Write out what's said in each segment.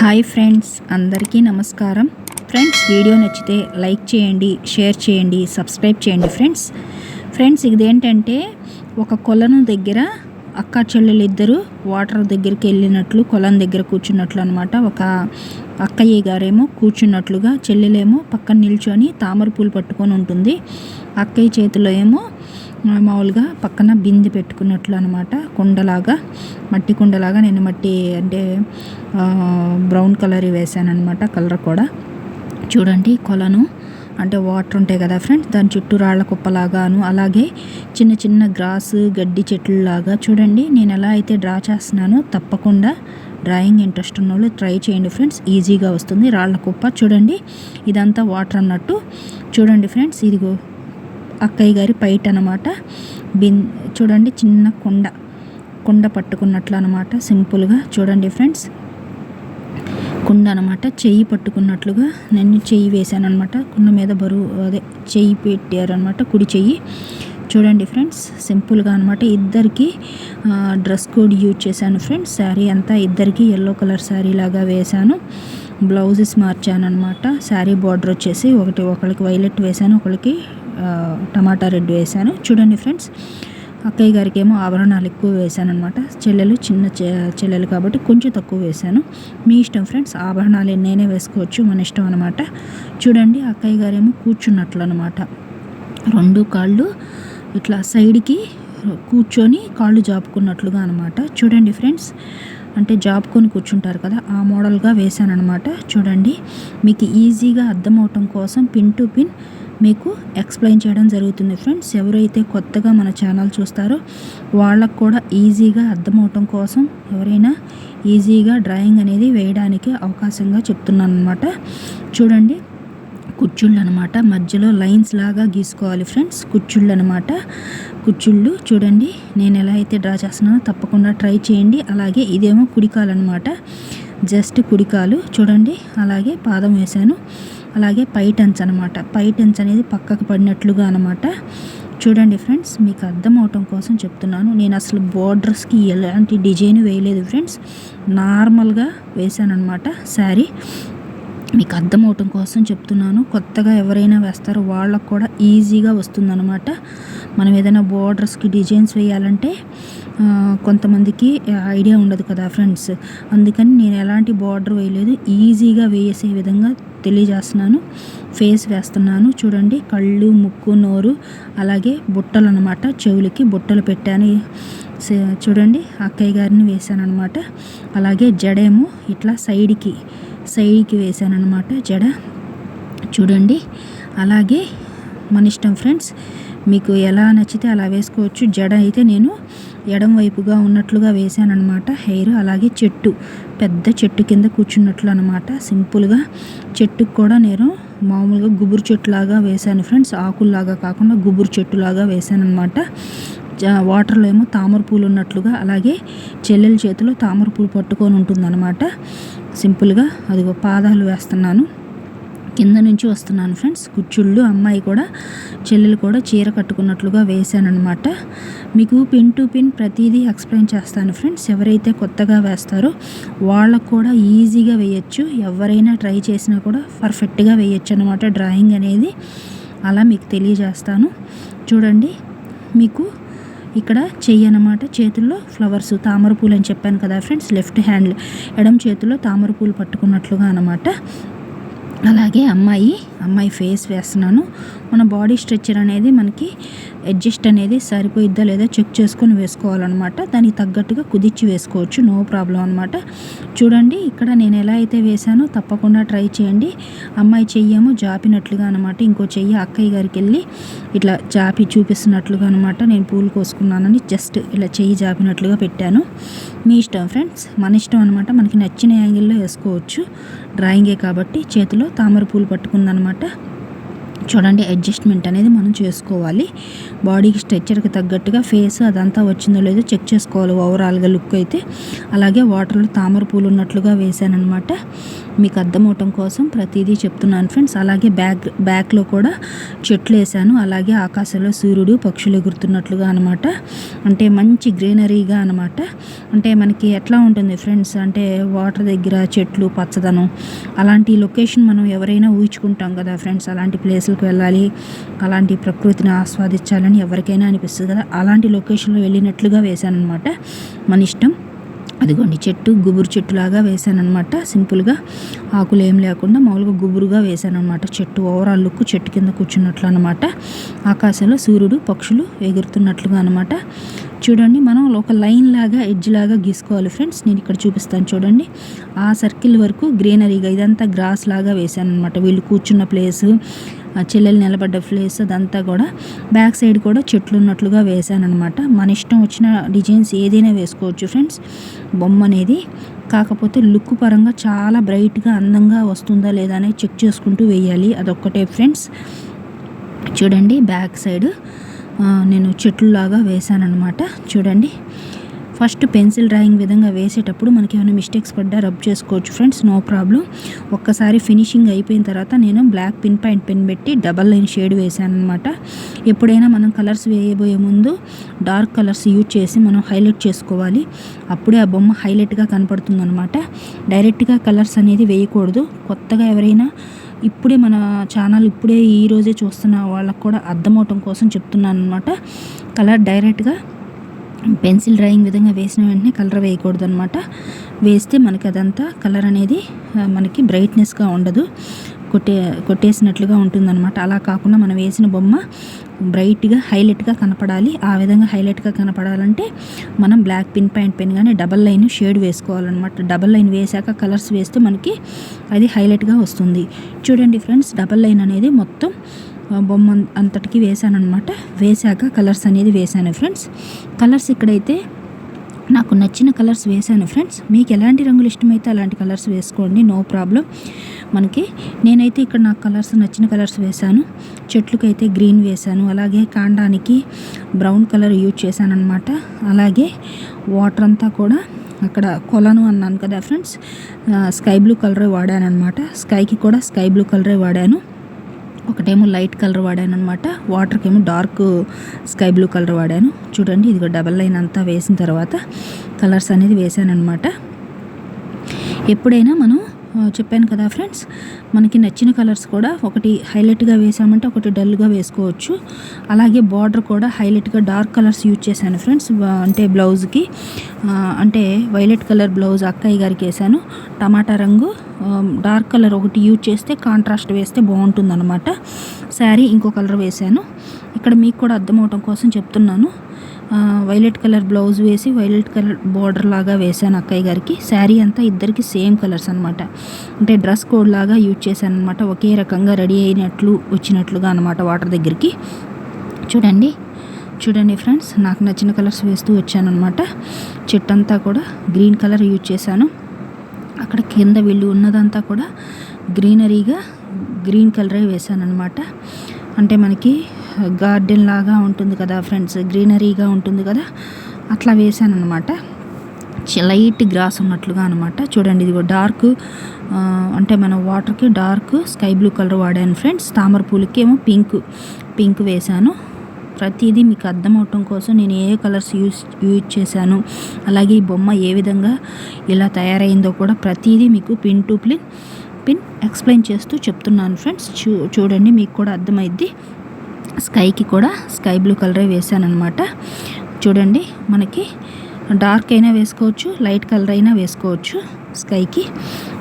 Hi friends అందరికీ నమస్కారం. Friends video నచ్చితే లైక్ చేయండి షేర్ చేయండి సబ్స్క్రైబ్ చేయండి ఫ్రెండ్స్. ఫ్రెండ్స్ ఇదేంటంటే ఒక కొలను దగ్గర అక్క చెల్లెలు ఇద్దరు వాటర్ దగ్గరికి వెళ్ళినట్లు కొలం దగ్గర కూర్చున్నట్లు అనమాట ఒక అక్కయ్య గారేమో కూర్చున్నట్లుగా చెల్లెలేమో పక్కన నిల్చొని తామర పూలు పట్టుకొని ఉంటుంది. అక్కయ్య చేతిలో ఏమో మామూలుగా పక్కన బిందె పెట్టుకున్నట్లు అనమాట కుండలాగా మట్టి కుండలాగా నేను మట్టి అంటే బ్రౌన్ కలర్ వేసాను అనమాట కలర్ కూడా. చూడండి కొలను అంటే వాటర్ ఉంటాయి కదా ఫ్రెండ్స్ దాని చుట్టూ రాళ్ళ కుప్పలాగాను అలాగే చిన్న చిన్న గ్రాస్ గడ్డి చెట్లు లాగా చూడండి నేను ఎలా అయితే డ్రా చేస్తున్నానో తప్పకుండా డ్రాయింగ్ ఇంట్రెస్ట్ ఉన్న వాళ్ళు ట్రై చేయండి ఫ్రెండ్స్ ఈజీగా వస్తుంది రాళ్ళ కుప్ప. చూడండి ఇదంతా వాటర్ అన్నట్టు. చూడండి ఫ్రెండ్స్ ఇదిగో అక్కయ్య గారి పైట అనమాట బిన్ చూడండి చిన్న కొండ. కుండ పట్టుకున్నట్లు అనమాట సింపుల్గా చూడండి ఫ్రెండ్స్. కుండ అనమాట చెయ్యి పట్టుకున్నట్లుగా నేను చెయ్యి వేసాను అనమాట కుండ మీద బరువు అదే చెయ్యి పెట్టారనమాట కుడి చెయ్యి. చూడండి ఫ్రెండ్స్ సింపుల్గా అనమాట ఇద్దరికి డ్రెస్ కోడ్ యూజ్ చేశాను ఫ్రెండ్స్. శారీ అంతా ఇద్దరికి ఎల్లో కలర్ శారీ లాగా వేశాను. బ్లౌజెస్ మార్చాను అనమాట శారీ బార్డర్ వచ్చేసి ఒకటి ఒకరికి వైలెట్ వేశాను ఒకరికి టమాటా రెడ్ వేశాను. చూడండి ఫ్రెండ్స్ అక్కయ్య గారికి ఏమో ఆభరణాలు ఎక్కువ వేశాను అనమాట చెల్లెలు చిన్న చెల్లెలు కాబట్టి కొంచెం తక్కువ వేశాను. మీ ఇష్టం ఫ్రెండ్స్ ఆభరణాలు నేనే వేసుకోవచ్చు మన ఇష్టం అనమాట చూడండి అక్కయ్య గారేమో కూర్చున్నట్లు అనమాట రెండు కాళ్ళు ఇట్లా సైడ్కి కూర్చొని కాళ్ళు జాపుకున్నట్లుగా అనమాట చూడండి ఫ్రెండ్స్ అంటే జాబ్కొని కూర్చుంటారు కదా ఆ మోడల్గా వేశాను అనమాట చూడండి మీకు ఈజీగా అర్థమవటం కోసం పిన్ టు పిన్ మీకు ఎక్స్ప్లెయిన్ చేయడం జరుగుతుంది ఫ్రెండ్స్ ఎవరైతే కొత్తగా మన ఛానల్ చూస్తారో వాళ్ళకు కూడా ఈజీగా అర్థమవటం కోసం ఎవరైనా ఈజీగా డ్రాయింగ్ అనేది వేయడానికి అవకాశంగా చెప్తున్నాను అనమాట చూడండి కుచ్చుళ్ళు అనమాట మధ్యలో లైన్స్ లాగా గీసుకోవాలి ఫ్రెండ్స్ కుచ్చుళ్ళు అనమాట కుచ్చుళ్ళు చూడండి నేను ఎలా అయితే డ్రా చేస్తున్నానో తప్పకుండా ట్రై చేయండి. అలాగే ఇదేమో కుడికాలు అనమాట జస్ట్ కుడికాలు చూడండి అలాగే పాదం వేశాను. అలాగే పై టెన్స్ అనమాట పై టెన్స్ అనేది పక్కకు పడినట్లుగా అనమాట చూడండి ఫ్రెండ్స్ మీకు అర్థం అవటం కోసం చెప్తున్నాను. నేను అసలు బోర్డర్స్కి ఎలాంటి డిజైన్ వేయలేదు ఫ్రెండ్స్. నార్మల్గా వేసాను అనమాట శారీ. మీకు అర్థం అవటం కోసం చెప్తున్నాను. కొత్తగా ఎవరైనా వేస్తారో వాళ్ళకు కూడా ఈజీగా వస్తుందన్నమాట. మనం ఏదైనా బోర్డర్స్కి డిజైన్స్ వేయాలంటే కొంతమందికి ఐడియా ఉండదు కదా ఫ్రెండ్స్. అందుకని నేను ఎలాంటి బార్డర్ వేయలేదు. ఈజీగా వేసే విధంగా తెలియజేస్తున్నాను. ఫేస్ వేస్తున్నాను. చూడండి కళ్ళు ముక్కు నోరు అలాగే బుట్టలు అనమాట చెవులకి బుట్టలు పెట్టాను. చూడండి అక్కయ్య గారిని వేసాను అనమాట అలాగే జడేమో ఇట్లా సైడ్కి సైడ్కి వేశాను అనమాట జడ. చూడండి అలాగే మన ఇష్టం ఫ్రెండ్స్ మీకు ఎలా నచ్చితే అలా వేసుకోవచ్చు. జడ అయితే నేను ఎడం వైపుగా ఉన్నట్లుగా వేశానమాట హెయిర్ అలాగే చెట్టు. పెద్ద చెట్టు కింద కూర్చున్నట్లు అనమాట సింపుల్గా చెట్టుకు కూడా నేను మామూలుగా గుబురు చెట్టులాగా వేశాను ఫ్రెండ్స్. ఆకుల్లాగా కాకుండా గుబురు చెట్టులాగా వేశాను అనమాట వాటర్లో ఏమో తామర పూలు ఉన్నట్లుగా అలాగే చెల్లెల చేతిలో తామర పూలు పట్టుకొని ఉంటుందన్నమాట. సింపుల్గా అదిగో పాదాలు వేస్తున్నాను. కింద నుంచి వస్తున్నాను ఫ్రెండ్స్. కుచ్చుళ్ళు అమ్మాయి కూడా చెల్లెలు కూడా చీర కట్టుకున్నట్లుగా వేశానమాట మీకు పిన్ టు పిన్ ప్రతిదీ ఎక్స్ప్లెయిన్ చేస్తాను ఫ్రెండ్స్. ఎవరైతే కొత్తగా వేస్తారో వాళ్ళకు కూడా ఈజీగా వేయచ్చు. ఎవరైనా ట్రై చేసినా కూడా పర్ఫెక్ట్గా వేయచ్చు అనమాట డ్రాయింగ్ అనేది. అలా మీకు తెలియజేస్తాను. చూడండి మీకు ఇక్కడ చెయ్యి అనమాట చేతుల్లో ఫ్లవర్స్ తామర పూలు అని చెప్పాను కదా ఫ్రెండ్స్. లెఫ్ట్ హ్యాండ్ ఎడం చేతిలో తామర పూలు పట్టుకున్నట్లుగా అనమాట అలాగే అమ్మాయి అమ్మాయి ఫేస్ వేస్తున్నాను. మన బాడీ స్ట్రెచ్చర్ అనేది మనకి అడ్జస్ట్ అనేది సరిపోయిద్దా లేదా చెక్ చేసుకొని వేసుకోవాలన్నమాట. దానికి తగ్గట్టుగా కుదిర్చి వేసుకోవచ్చు. నో ప్రాబ్లం అనమాట చూడండి ఇక్కడ నేను ఎలా అయితే వేసానో తప్పకుండా ట్రై చేయండి. అమ్మాయి చెయ్యేమో జాపినట్లుగా అనమాట ఇంకో చెయ్యి అక్కయ్య గారికి వెళ్ళి ఇట్లా జాపి చూపిస్తున్నట్లుగా అనమాట నేను పూలు కోసుకున్నానని జస్ట్ ఇలా చెయ్యి జాపినట్లుగా పెట్టాను. మీ ఇష్టం ఫ్రెండ్స్. మన ఇష్టం అనమాట మనకి నచ్చిన యాంగిల్లో వేసుకోవచ్చు. డ్రాయింగే కాబట్టి చేతిలో తామర పూలు పట్టుకుందనమాట மாட்டேன். చూడండి అడ్జస్ట్మెంట్ అనేది మనం చేసుకోవాలి. బాడీకి స్ట్రెచ్చర్కి తగ్గట్టుగా ఫేస్ అదంతా వచ్చిందో లేదో చెక్ చేసుకోవాలి ఓవరాల్గా లుక్ అయితే. అలాగే వాటర్లో తామర పూలు ఉన్నట్లుగా వేసానమాట మీకు అర్థమవటం కోసం ప్రతిదీ చెప్తున్నాను ఫ్రెండ్స్ అలాగే బ్యాక్ బ్యాక్లో కూడా చెట్లు వేసాను అలాగే ఆకాశంలో సూర్యుడు పక్షులు ఎగురుతున్నట్లుగా అనమాట అంటే మంచి గ్రీనరీగా అనమాట అంటే మనకి ఎట్లా ఉంటుంది ఫ్రెండ్స్ అంటే వాటర్ దగ్గర చెట్లు పచ్చదనం అలాంటి లొకేషన్ మనం ఎవరైనా ఊహించుకుంటాం కదా ఫ్రెండ్స్ అలాంటి బీచ్లకు వెళ్ళాలి. అలాంటి ప్రకృతిని ఆస్వాదించాలని ఎవరికైనా అనిపిస్తుంది కదా. అలాంటి లొకేషన్లో వెళ్ళినట్లుగా వేశానమాట అనమాట మన ఇష్టం. అదిగోండి చెట్టు గుబురు చెట్టులాగా వేసానమాట సింపుల్గా ఆకులు ఏం లేకుండా మామూలుగా గుబురుగా వేసానమాట చెట్టు ఓవరాల్ లుక్ చెట్టు కింద కూర్చున్నట్లు అనమాట ఆకాశంలో సూర్యుడు పక్షులు ఎగురుతున్నట్లుగా అనమాట చూడండి మనం ఒక లైన్ లాగా ఎడ్జ్ లాగా గీసుకోవాలి ఫ్రెండ్స్. నేను ఇక్కడ చూపిస్తాను చూడండి. ఆ సర్కిల్ వరకు గ్రీనరీగా ఇదంతా గ్రాస్ లాగా వేసాను అనమాట వీళ్ళు కూర్చున్న ప్లేసు చెల్లెలు నిలబడ్డ ప్లేస్ అదంతా కూడా బ్యాక్ సైడ్ కూడా చెట్లు ఉన్నట్లుగా వేసాను అనమాట మన ఇష్టం వచ్చిన డిజైన్స్ ఏదైనా వేసుకోవచ్చు ఫ్రెండ్స్ బొమ్మ అనేది కాకపోతే లుక్ పరంగా చాలా బ్రైట్గా అందంగా వస్తుందా లేదా అనేది చెక్ చేసుకుంటూ వేయాలి. అదొక్కటే ఫ్రెండ్స్ చూడండి బ్యాక్ సైడ్ నేను చెట్లులాగా వేసానమాట చూడండి. ఫస్ట్ పెన్సిల్ డ్రాయింగ్ విధంగా వేసేటప్పుడు మనకి ఏమైనా మిస్టేక్స్ పడ్డా రబ్ చేసుకోవచ్చు ఫ్రెండ్స్ నో ప్రాబ్లం. ఒక్కసారి ఫినిషింగ్ అయిపోయిన తర్వాత నేను బ్లాక్ పిన్ పాయింట్ పెన్ పెట్టి డబల్ లైన్ షేడ్ వేసాను అనమాట ఎప్పుడైనా మనం కలర్స్ వేయబోయే ముందు డార్క్ కలర్స్ యూజ్ చేసి మనం హైలైట్ చేసుకోవాలి. అప్పుడే ఆ బొమ్మ హైలైట్గా కనపడుతుంది అనమాట డైరెక్ట్గా కలర్స్ అనేది వేయకూడదు. కొత్తగా ఎవరైనా ఇప్పుడే మన ఛానల్ ఇప్పుడే ఈరోజే చూస్తున్న వాళ్ళకు కూడా అర్థమవటం కోసం చెప్తున్నాను అనమాట కలర్ డైరెక్ట్గా పెన్సిల్ డ్రాయింగ్ విధంగా వేసిన వెంటనే కలర్ వేయకూడదు అనమాట వేస్తే మనకి అదంతా కలర్ అనేది మనకి బ్రైట్నెస్గా ఉండదు. కొట్టే కొట్టేసినట్లుగా ఉంటుందన్నమాట. అలా కాకుండా మనం వేసిన బొమ్మ బ్రైట్గా హైలైట్గా కనపడాలి. ఆ విధంగా హైలైట్గా కనపడాలంటే మనం బ్లాక్ పిన్ పాయింట్ పెన్ కానీ డబల్ లైన్ షేడ్ వేసుకోవాలన్నమాట. డబల్ లైన్ వేసాక కలర్స్ వేస్తే మనకి అది హైలైట్గా వస్తుంది. చూడండి ఫ్రెండ్స్ డబల్ లైన్ అనేది మొత్తం బొమ్మ అంతటికి వేసాను అనమాట వేసాక కలర్స్ అనేది వేసాను ఫ్రెండ్స్. కలర్స్ ఇక్కడైతే నాకు నచ్చిన కలర్స్ వేసాను ఫ్రెండ్స్. మీకు ఎలాంటి రంగులు ఇష్టమైతే అలాంటి కలర్స్ వేసుకోండి నో ప్రాబ్లం. మనకి నేనైతే ఇక్కడ నాకు కలర్స్ నచ్చిన కలర్స్ వేశాను. చెట్లకైతే గ్రీన్ వేశాను. అలాగే కాండానికి బ్రౌన్ కలర్ యూజ్ చేశాను అనమాట అలాగే వాటర్ అంతా కూడా అక్కడ కొలను అన్నాను కదా ఫ్రెండ్స్. స్కై బ్లూ కలరే వాడాను అనమాట స్కైకి కూడా స్కై బ్లూ కలరే వాడాను. ఒకటేమో లైట్ కలర్ వాడాను అనమాట వాటర్కి ఏమో డార్క్ స్కై బ్లూ కలర్ వాడాను. చూడండి ఇదిగో డబల్ లైన్ అంతా వేసిన తర్వాత కలర్స్ అనేది వేసాను అనమాట ఎప్పుడైనా మనం చెప్పాను కదా ఫ్రెండ్స్ మనకి నచ్చిన కలర్స్ కూడా ఒకటి హైలైట్గా వేసామంటే ఒకటి డల్గా వేసుకోవచ్చు. అలాగే బార్డర్ కూడా హైలైట్గా డార్క్ కలర్స్ యూజ్ చేశాను ఫ్రెండ్స్ అంటే బ్లౌజ్కి. అంటే వైలెట్ కలర్ బ్లౌజ్ అక్కయ్య గారికి వేసాను. టమాటా రంగు డార్క్ కలర్ ఒకటి యూజ్ చేస్తే కాంట్రాస్ట్ వేస్తే బాగుంటుంది అనమాట శారీ ఇంకో కలర్ వేశాను ఇక్కడ మీకు కూడా అర్థమవటం కోసం చెప్తున్నాను. వైలెట్ కలర్ బ్లౌజ్ వేసి వైలెట్ కలర్ బార్డర్ లాగా వేసాను అక్కయ్య గారికి. శారీ అంతా ఇద్దరికి సేమ్ కలర్స్ అనమాట అంటే డ్రెస్ కోడ్ లాగా యూజ్ చేశాను అనమాట ఒకే రకంగా రెడీ అయినట్లు వచ్చినట్లుగా అనమాట వాటర్ దగ్గరికి. చూడండి చూడండి ఫ్రెండ్స్ నాకు నచ్చిన కలర్స్ వేస్తూ వచ్చానమాట చెట్టంతా కూడా గ్రీన్ కలర్ యూజ్ చేశాను. అక్కడ కింద వీళ్ళు ఉన్నదంతా కూడా గ్రీనరీగా గ్రీన్ కలరే వేశాను అనమాట అంటే మనకి గార్డెన్ లాగా ఉంటుంది కదా ఫ్రెండ్స్ గ్రీనరీగా ఉంటుంది కదా అట్లా వేసాను అనమాట లైట్ గ్రాస్ ఉన్నట్లుగా అనమాట చూడండి ఇది డార్క్ అంటే మనం వాటర్కి డార్క్ స్కై బ్లూ కలర్ వాడాను ఫ్రెండ్స్. తామర పూలకి ఏమో పింక్ పింక్ వేశాను. ప్రతిదీ మీకు అర్థమవటం కోసం నేను ఏ కలర్స్ యూజ్ యూజ్ చేశాను అలాగే ఈ బొమ్మ ఏ విధంగా ఇలా తయారైందో కూడా ప్రతిదీ మీకు pin to pin pin explain చేస్తూ చెప్తున్నాను ఫ్రెండ్స్. చూ చూడండి మీకు కూడా అర్థమైద్ది. స్కైకి కూడా స్కై బ్లూ కలరే వేసాను అనమాట చూడండి మనకి డార్క్ అయినా వేసుకోవచ్చు లైట్ కలర్ అయినా వేసుకోవచ్చు స్కైకి.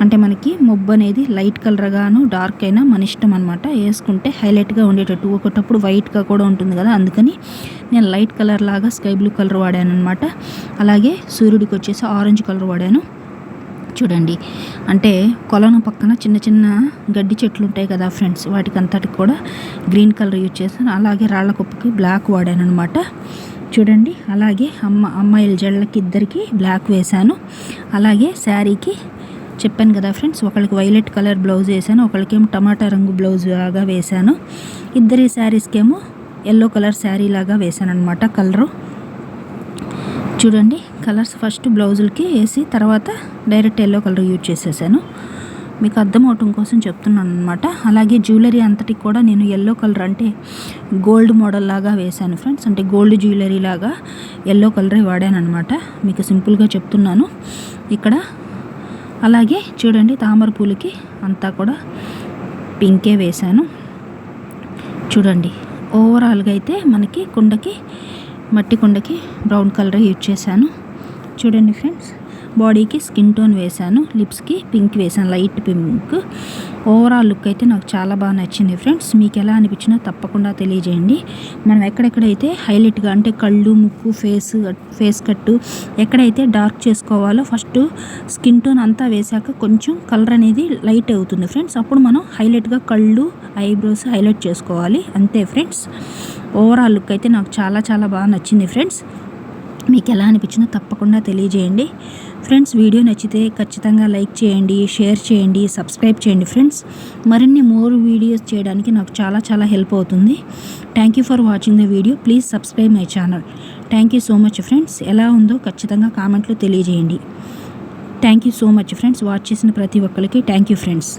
అంటే మనకి మొబ్బు అనేది లైట్ కలర్గాను డార్క్ అయినా మన ఇష్టం అనమాట వేసుకుంటే హైలైట్గా ఉండేటట్టు ఒకటప్పుడు వైట్గా కూడా ఉంటుంది కదా అందుకని నేను లైట్ కలర్ లాగా స్కై బ్లూ కలర్ వాడాను అనమాట అలాగే సూర్యుడికి వచ్చేసి ఆరెంజ్ కలర్ వాడాను. చూడండి. అంటే కొలను పక్కన చిన్న చిన్న గడ్డి చెట్లు ఉంటాయి కదా ఫ్రెండ్స్ వాటికి అంతటికి కూడా గ్రీన్ కలర్ యూజ్ చేస్తాను అలాగే రాళ్ళ కుప్పకి బ్లాక్ వాడాను అనమాట చూడండి అలాగే అమ్మ అమ్మాయిల జళ్ళకి ఇద్దరికి బ్లాక్ వేశాను. అలాగే శారీకి చెప్పాను కదా ఫ్రెండ్స్ ఒకళ్ళకి వైలెట్ కలర్ బ్లౌజ్ వేసాను ఒకళ్ళకేమో టమాటా రంగు బ్లౌజ్ లాగా వేశాను. ఇద్దరి శారీస్కేమో ఎల్లో కలర్ శారీ లాగా వేశాను అనమాట కలరు. చూడండి కలర్స్ ఫస్ట్ బ్లౌజులకి వేసి తర్వాత డైరెక్ట్ ఎల్లో కలర్ యూజ్ చేసేసాను. మీకు అర్థం అవటం కోసం చెప్తున్నాను అనమాట అలాగే జ్యువెలరీ అంతటికి కూడా నేను ఎల్లో కలర్ అంటే గోల్డ్ మోడల్ లాగా వేశాను ఫ్రెండ్స్. అంటే గోల్డ్ జ్యువెలరీ లాగా ఎల్లో కలరే వాడాను అనమాట మీకు సింపుల్గా చెప్తున్నాను. ఇక్కడ అలాగే చూడండి తామర పూలకి అంతా కూడా పింకే వేశాను. చూడండి ఓవరాల్గా అయితే మనకి కుండకి మట్టి కుండకి బ్రౌన్ కలర్ యూజ్ చేశాను. చూడండి ఫ్రెండ్స్ బాడీకి స్కిన్ టోన్ వేశాను లిప్స్కి పింక్ వేశాను లైట్ పింక్. ఓవరాల్ లుక్ అయితే నాకు చాలా బాగా నచ్చింది ఫ్రెండ్స్. మీకు ఎలా అనిపించినా తప్పకుండా తెలియజేయండి. మనం ఎక్కడెక్కడైతే హైలైట్గా అంటే కళ్ళు ముక్కు ఫేస్ ఫేస్ కట్టు ఎక్కడైతే డార్క్ చేసుకోవాలో ఫస్ట్ స్కిన్ టోన్ అంతా వేశాక కొంచెం కలర్ అనేది లైట్ అవుతుంది ఫ్రెండ్స్. అప్పుడు మనం హైలైట్గా కళ్ళు ఐబ్రోస్ హైలైట్ చేసుకోవాలి. అంతే ఫ్రెండ్స్. ఓవరాల్ లుక్ అయితే నాకు చాలా చాలా బాగా నచ్చింది ఫ్రెండ్స్. మీకు ఎలా అనిపించిందో తప్పకుండా తెలియజేయండి. ఫ్రెండ్స్ వీడియో నచ్చితే ఖచ్చితంగా లైక్ చేయండి షేర్ చేయండి సబ్స్క్రైబ్ చేయండి ఫ్రెండ్స్. మరిన్ని మోర్ వీడియోస్ చేయడానికి నాకు చాలా చాలా హెల్ప్ అవుతుంది. Thank you for watching the video please subscribe my channel thank you so much friends ఎలా ఉందో ఖచ్చితంగా కామెంట్లో తెలియజేయండి. Thank you so much friends watch చేసిన ప్రతి ఒక్కరికి థ్యాంక్ యూ ఫ్రెండ్స్